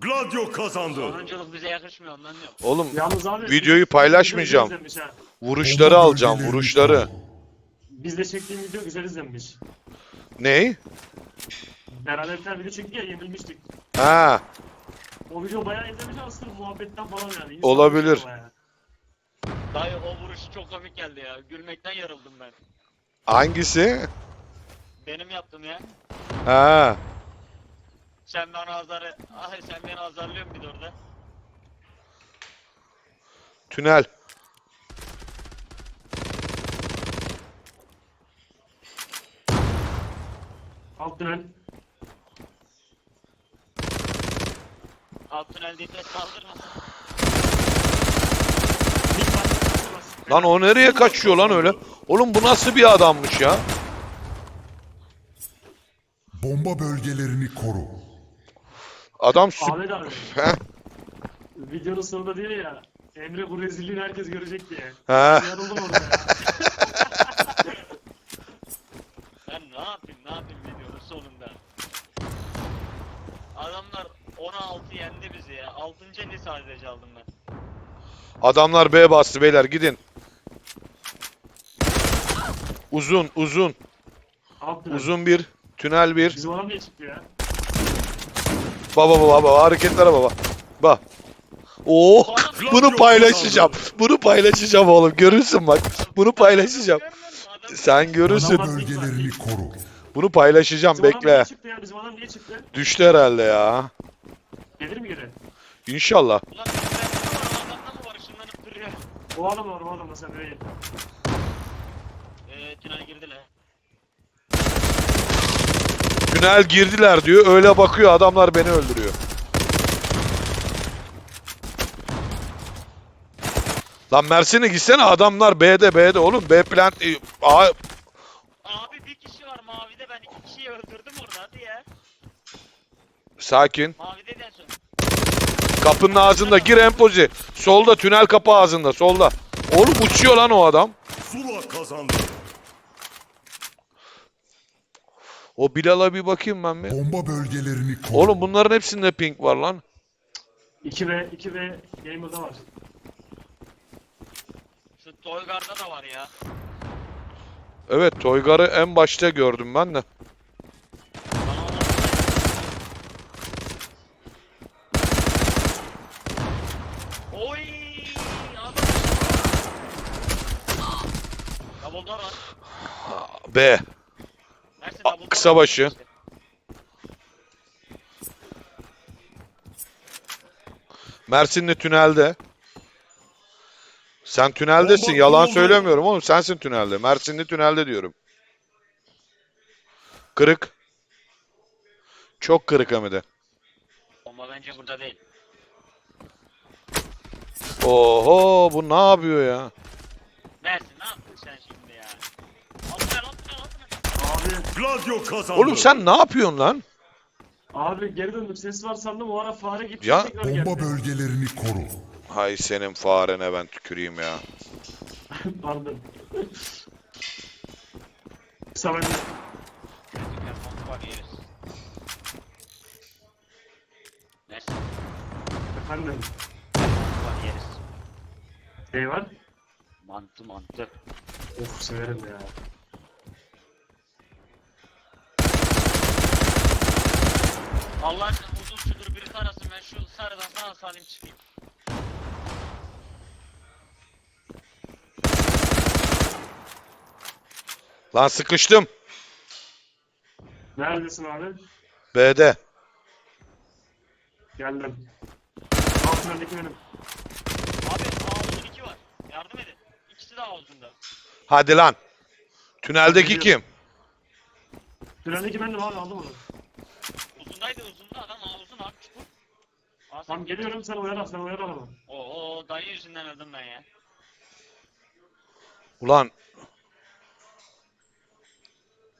Gladio kazandı. Sonunculuk bize yakışmıyor ondan yok. Oğlum Yalnız abi Videoyu paylaşmayacağım. güzel izlenmiş ha. vuruşları alacağım vuruşları. Biz de çektiğim video güzel izlenmiş. Ney? Beraber bir tane video çektik ya yenilmiştik. Ha O video bayağı izlemiş aslında muhabbetten falan yani. İyi Olabilir. sarmış bayağı. Dayı o vuruş çok komik geldi ya. Gülmekten yarıldım ben. hangisi? Benim yaptım ya. Ha Sen bana azarı... Ay sen beni azarlıyorsun bir de orada. tünel. Alt tünel. Alt tünel diye mid var. Lan o nereye kaçıyor lan öyle? Oğlum bu nasıl bir adammış ya? Bomba bölgelerini koru. Adam süp... Ahmet abi. Heh. Videonun sonunda diyor ya. Emre bu rezilliğini herkes görecek diye. Ha. Yarıldım orada ya. Ben ne yapayım ne yapayım videonun sonunda. Adamlar 16 yendi bizi ya. 6. eli sadece aldım ben. Adamlar B bastı beyler gidin. Uzun uzun. Uzun bir. Tünel bir. Bizim adam niye çıktı ya? Baba baba baba hareketlere baba. Bak. Oh bunu paylaşacağım. Bunu paylaşacağım oğlum. Görürsün bak. Bunu paylaşacağım. Adam- Sen görürsün. Bölgelerini koru. Bunu paylaşacağım Bizim adam niye bekle. çıktı ya? Bizim adam niye çıktı? Düştü herhalde ya. Gelir mi geri? İnşallah. Ulan mı var ışınlanıp duruyor. O adam var o adam da sen gittin? Eee Ee, tünel girdiler. Tünel girdiler diyor. Öyle bakıyor adamlar beni öldürüyor. Lan Mersin'e gitsene adamlar B'de B'de oğlum B plant e, A, Abi bir kişi var mavide ben iki kişiyi öldürdüm orada hadi ya. sakin. Mavide de. Kapının ağzında gir empozi. Solda tünel kapı ağzında solda. Oğlum uçuyor lan o adam. Zula kazandı. O Bilal'a bir bakayım ben bir. Bomba bölgelerini koru. Oğlum bunların hepsinde ping var lan. 2 ve 2 ve Gamer'da var. Şu Toygar'da da var ya. Evet Toygar'ı en başta gördüm ben de. Bana onu Oy! Adam. Dumbledore var. B. İşte. Mersinli tünelde. Sen tüneldesin. Bomba Yalan söylemiyorum oğlum. Sensin tünelde. Mersinli tünelde diyorum. Kırık. Çok kırık hem de. Bomba bence burada değil. Oho bu ne yapıyor ya? Mersin ne yaptın sen şimdi ya? Altına altına altına. Abi Gladio kazandı. Oğlum sen ne yapıyorsun lan? abi geri döndük ses var sandım o ara fare gitti Ya, tekrar Bomba geldi. bölgelerini koru. Hay senin farene ben tüküreyim ya. Pardon. Bomba. Mersin Efendim. bomba. Şey var. Mantı mantı. Of severim ya. Allah aşkına uzun şudur biri tarasın ben şu sarıdan sağa salim çıkayım. Lan sıkıştım. Neredesin abi? B'de. Geldim. Altındaki benim. Abi havuzun iki var. Yardım edin. İkisi de havuzunda. Hadi lan. Tüneldeki kim? Tünendeki benim abi aldım onu. Uzundaydı uzunda adam havuzun abi çukur. Aa, sen- Tamam geliyorum sen uyar sen uyar adamı. Oo dayı yüzünden öldüm ben ya. Ulan.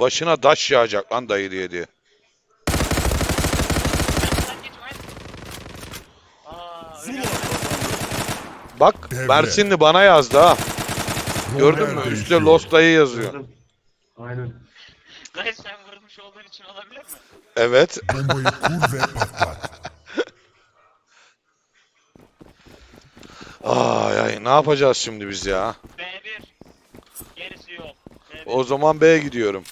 Başına taş yağacak lan dayı diye diye. Aa öyle. Bak Devre. Mersinli bana yazdı ha. Gördün mü? Üstte. Lost dayı yazıyor. Aynen. Dayı sen vurmuş olduğun için olabilir mi? Evet. Bombayı kur ve patlat. Ay ay ne yapacağız şimdi biz ya? B1. Gerisi yok. B1. O zaman B'ye gidiyorum.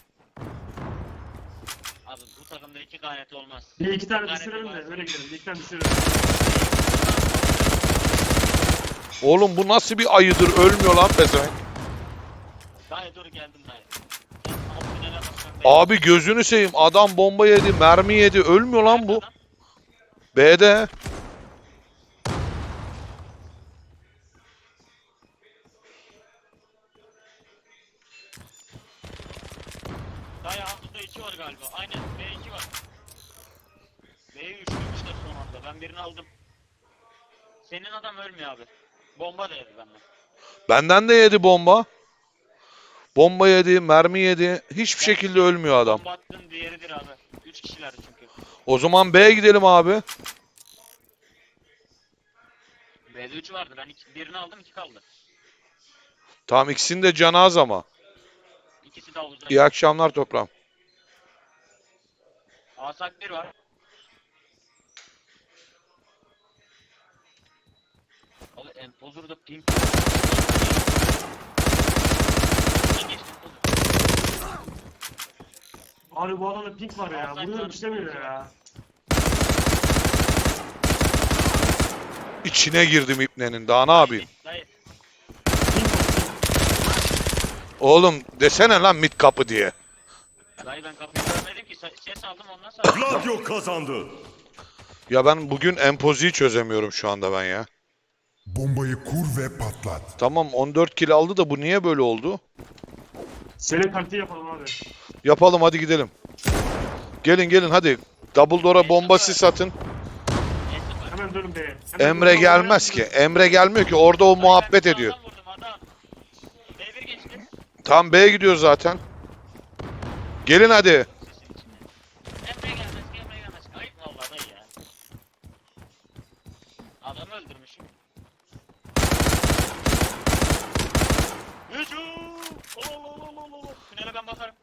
Abi bu takımda iki gayret olmaz. Bir iki tane Gayret düşürelim de olmaz. öyle gidelim. Bir iki tane düşürelim. Oğlum bu nasıl bir ayıdır ölmüyor lan pezevenk. Dayı dur geldim dayı. Abi gözünü seveyim adam bomba yedi mermi yedi ölmüyor lan bu. B'de. Dayı altında 2 var galiba. Aynen B2 var. B'yi üçlüymüşler son anda. Ben birini aldım. Senin adam ölmüyor abi. Bomba da yedi benden. Benden de yedi bomba. Bomba yedi, mermi yedi. Hiçbir şekilde ölmüyor adam. Bomba attın diğeridir abi. 3 kişilerdi çünkü. O zaman B'ye gidelim abi. B'de 3 vardı. Ben iki, birini aldım 2 kaldı. Tamam ikisinin de canı az ama. İkisi de havuzda. İyi akşamlar toprağım. Asak 1 var. Abi Empozer'da ping. Ne geçti Empozer? Abi bu adamda pink var ya. Vuruyorum işlemiyor ya. İçine girdim ipnenin. Daha ne yapayım? Dayı. Oğlum desene lan mid kapı diye. Dayı ben kapıyı görmedim ki. Ses- aldım ondan sonra. Gladio kazandı. Ya ben bugün empoziyi çözemiyorum şu anda ben ya. Bombayı kur ve patlat. Tamam 14 kill aldı da bu niye böyle oldu? Sele taktiği yapalım abi. Yapalım hadi gidelim. Gelin gelin hadi. Double door'a bomba sis atın. Hemen dönün B'ye. Hemen Emre dönün. gelmez ki. Emre gelmiyor ki. Orada o muhabbet ediyor. sağdan vurdum adam. B1 geçti. Tam B'ye gidiyor zaten. Gelin hadi. Emre gelmez ki Emre gelmez. Ayıp vallahi ya. Adamı öldürmüşüm. Hücum! Olololololol. Tünele ben bakarım.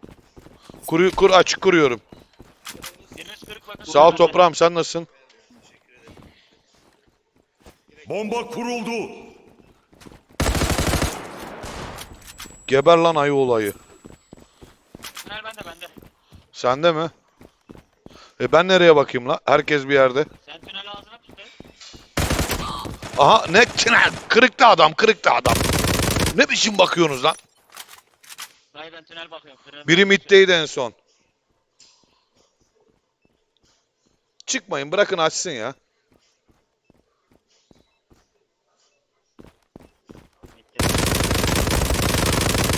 Kur, kur açık kuruyorum. Sağ ol toprağım sen nasılsın? Bomba kuruldu. Geber lan ayı olayı. Tünel bende bende. Sende mi? E ben nereye bakayım la? Herkes bir yerde. Sen tünel ağzına tut. Aha ne tünel? Kırıkta adam, kırıkta adam. Ne biçim bakıyorsunuz lan? Dayı ben tünel bakıyorum. Kırığım Biri middeydi en son. Çıkmayın bırakın açsın ya.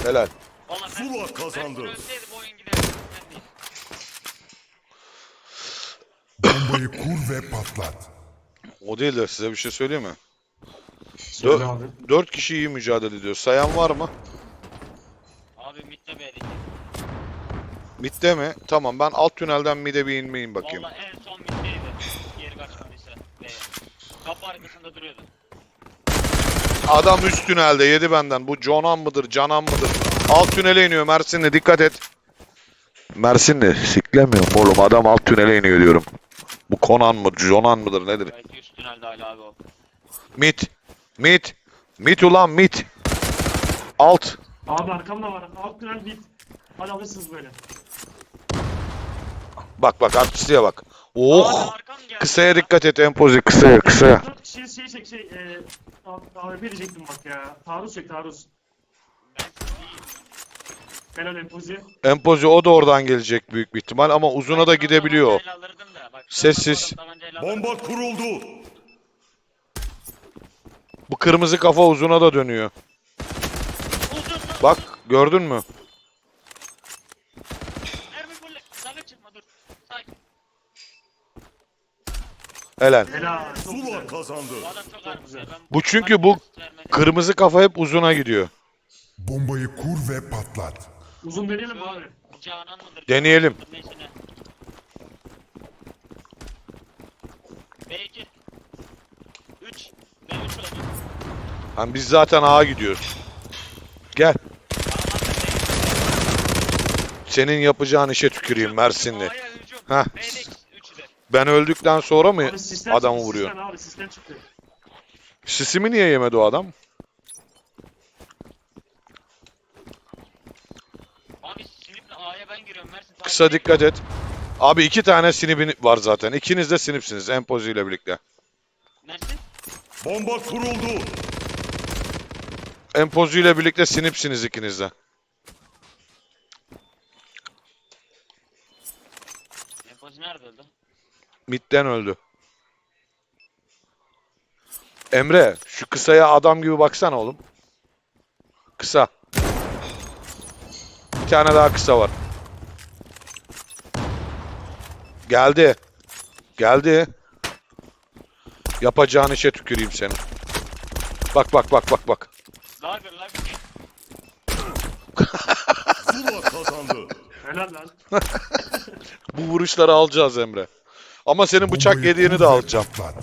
Helal. Vallahi ben- Zula ben kazandı. ölseydim bu oyun giderdi. Ben değil. Bombayı kur ve patlat. O değil de size bir şey söyleyeyim mi? Söyle abi. Dört kişi iyi mücadele ediyor. Sayan var mı? Abi midde B'deki. Midde mi? Tamam ben alt tünelden mid'e bir inmeyin bakayım. Vallahi en son middeydi. Geri kaçmadıysa B'ye. Kapı arkasında duruyordu. Adam üst tünelde yedi benden. Bu Conan mıdır, Canan mıdır? Alt tünele iniyor Mersinli dikkat et. Mersinli siklemiyorum oğlum adam alt tünele iniyor diyorum. Bu Conan mı, Conan mıdır nedir? Belki üst tünelde hala abi o. Mid. Mid. Mid ulan mid. Alt. Abi arkamda var. Alt tünel bit. Hadi alırsınız böyle. Bak bak artistliğe bak. Oh. Kısaya dikkat et empozi kısaya kısaya. Kişi şey çek şey. E, AWP diyecektim bak ya. Taarruz çek taarruz. Helal empozi. Empozi o da oradan gelecek büyük bir ihtimal ama uzuna da gidebiliyor. Sessiz. Bomba kuruldu. Bu kırmızı kafa uzuna da dönüyor. Bak gördün mü? Mermi fulle. Sakın çıkma dur. Sakin. Helal. Helal. Zula kazandı. Bu adam çok ağır. güzel. Ben Bu çünkü bu kırmızı kafa hep uzuna gidiyor. Bombayı kur ve patlat. Uzun deneyelim mi abi. Canan mıdır? Deneyelim. Canan mıdır, Neyse ne. B2. 3. B3 oldu. Hani biz zaten A'ya gidiyoruz. Gel. Senin yapacağın işe tüküreyim Mersinli. Heh. B3'ü de. Ben öldükten sonra mı Abi sistem adamı çıktı, vuruyor? Sistem abi sistem çıktı. Sisimi niye yemedi o adam? Abi sniple A'ya ben giriyorum. Mersin takip Kısa et. dikkat et. Abi iki tane sinipin var zaten. İkiniz de sinipsiniz Empozi ile birlikte. Mersin. Bomba kuruldu. Empozi ile birlikte sinipsiniz ikiniz de. Empozi nerede öldü? Midden öldü. Emre şu kısaya adam gibi baksana oğlum. Kısa. Bir tane daha kısa var. Geldi. Geldi. Yapacağın işe tüküreyim seni. Bak bak bak bak bak. Lager lager. Zula kazandı. Helal lan. Bu vuruşları alacağız Emre. Ama senin bıçak yediğini de alacağım. Abi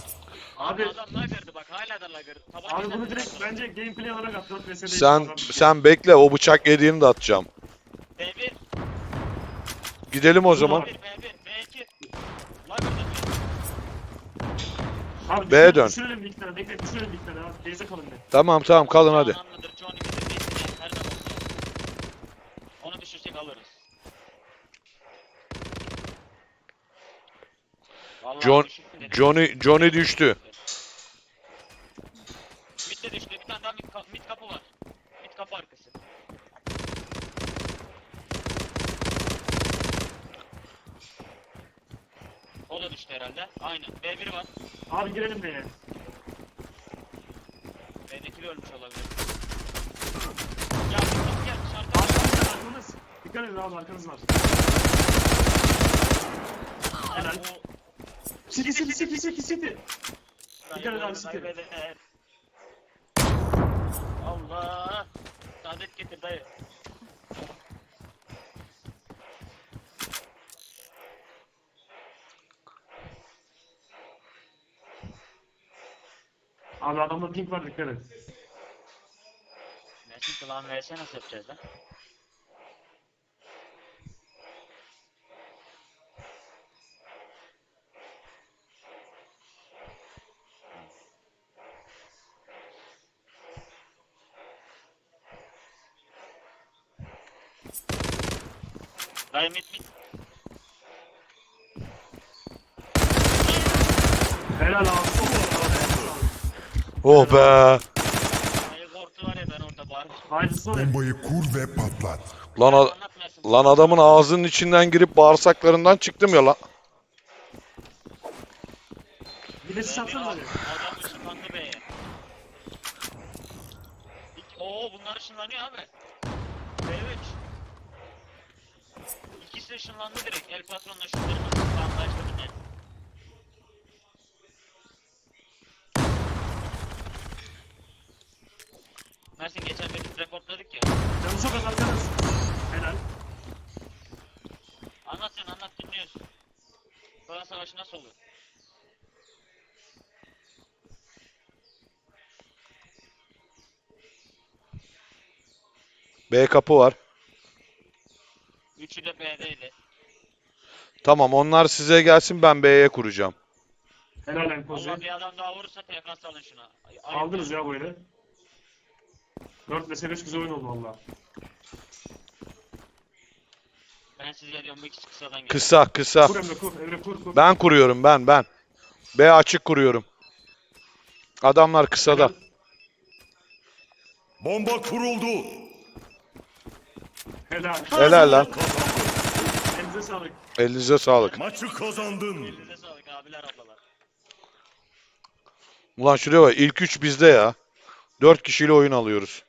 Abi- adam lager'dı bak hala da lager. Tabanca Abi bunu direkt bence gameplay olarak at. 4 vs Sen sen bekle o bıçak yediğini de atacağım. B1. Gidelim o zaman. B1 B1 B2. Lager'da Abi B'ye dön. Düşürelim bir iki tane. Bekle düşürelim bir iki tane. Abi teyze kalın be. Tamam tamam kalın hadi. Johnny her zaman. Onu düşürsek alırız. Vallahi John. Johnny Johnny düştü. Mid de düştü. Bir tane daha mid, ka- mid kapı var. Mid kapı arkası. O da düştü herhalde. Aynen. B1 var. Abi girelim B'ye. B'deki de ölmüş olabilir. Ya kapı gel dışarıda. Arkanız. Dikkat edin abi arkanız var. Helal. O- City city city city city. Dikkat siktir. kaybeder. Allah! Saadet getir dayı. Abi adamda pink var dikkat et. Mersin kılan vs nasıl yapacağız lan? Mit. Helal abi. Oh be. Dayı korktu var ya ben orada bağırmış. Hayırlısı ya. Bombayı kur ve patlat. Lan, a- Anlat Mersin. lan adamın ağzının içinden girip bağırsaklarından çıktım ya lan. Bir de siz atsanız abi. Adam ışınlandı be. İki, oo bunlar ışınlanıyor abi. B3. İkisi ışınlandı direkt. El patronla şunları nasıl anlaştı ne? Mersin geçen bir reportladık ya. Canı çok az arkanız. Helal. Anlat sen anlat dinliyoruz. Klan savaşı nasıl olur? B kapı var. De B'deydi. Tamam onlar size gelsin ben B'ye kuracağım. Helal Empozi. Allah bir adam daha vurursa TK salın şuna. Ay- ayıp Aldınız ya bu eli. 4 vs 5 güzel oyun oldu valla. Ben siz geliyorum bu ikisi kısadan geliyor. Kısa kısa. Kur Emre kur. Emre kur kur. Ben kuruyorum ben ben. B açık kuruyorum. Adamlar kısada. Bomba kuruldu. Helal. Helal lan. Elinize sağlık. Elinize sağlık. Maçı kazandın. Elinize sağlık abiler ablalar. Ulan şuraya bak ilk üç bizde ya. Dört kişiyle oyun alıyoruz.